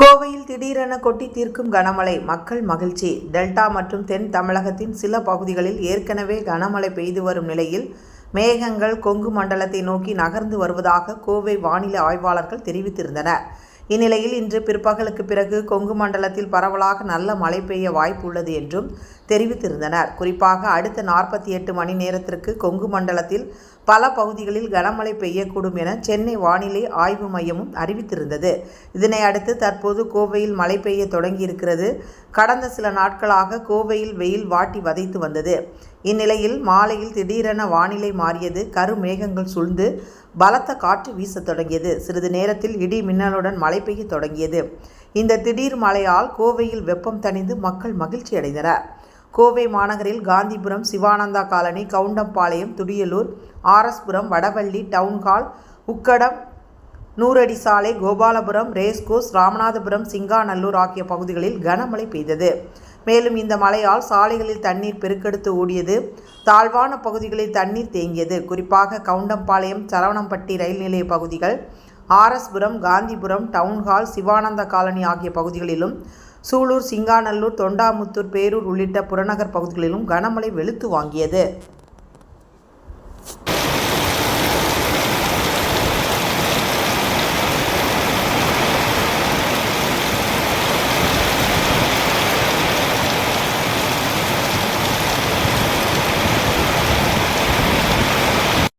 கோவையில் திடீரென கொட்டி தீர்க்கும் கனமழை மக்கள் மகிழ்ச்சி. டெல்டா மற்றும் தென் தமிழகத்தின் சில பகுதிகளில் ஏற்கனவே கனமழை பெய்து வரும் நிலையில் மேகங்கள் கொங்கு மண்டலத்தை நோக்கி நகர்ந்து வருவதாக கோவை வானிலை ஆய்வாளர்கள் தெரிவித்திருந்தனர். இந்நிலையில் இன்று பிற்பகலுக்கு பிறகு கொங்கு மண்டலத்தில் பரவலாக நல்ல மழை பெய்ய வாய்ப்பு உள்ளது என்றும் தெரிவித்திருந்தனர். குறிப்பாக அடுத்த நாற்பத்தி எட்டு மணி நேரத்திற்கு கொங்கு மண்டலத்தில் பல பகுதிகளில் கனமழை பெய்யக்கூடும் என சென்னை வானிலை ஆய்வு மையமும் அறிவித்திருந்தது. இதனை அடுத்து தற்போது கோவையில் மழை பெய்ய தொடங்கியிருக்கிறது. கடந்த சில நாட்களாக கோவையில் வெயில் வாட்டி வதைத்து வந்தது. இந்நிலையில் மாலையில் திடீரென வானிலை மாறியது. கருமேகங்கள் சூழ்ந்து பலத்த காற்று வீசத் தொடங்கியது. சிறிது நேரத்தில் இடி மின்னலுடன் மழை பெய்ய தொடங்கியது. இந்த திடீர் மழையால் கோவையில் வெப்பம் தணிந்து மக்கள் மகிழ்ச்சி அடைந்தனர் கோவை மாநகரில் Gandhipuram Sivananda colony Goundampalayam Thudiyalur RS Puram Vadavalli town hall Ukkadam நூறடி சாலை கோபாலபுரம் ரேஸ்கோஸ் ராமநாதபுரம் சிங்காநல்லூர் ஆகிய பகுதிகளில் கனமழை பெய்தது. மேலும் இந்த மழையால் சாலைகளில் தண்ணீர் பெருக்கெடுத்து ஓடியது தாழ்வான பகுதிகளில் தண்ணீர் தேங்கியது. குறிப்பாக கவுண்டம்பாளையம் சரவணம்பட்டி ரயில் நிலைய பகுதிகள் RS Puram Gandhipuram town hall Sivananda colony ஆகிய பகுதிகளிலும் சூலூர் சிங்காநல்லூர் தொண்டாமுத்தூர் பேரூர் உள்ளிட்ட புறநகர் பகுதிகளிலும் கனமழை வெளுத்து வாங்கியது.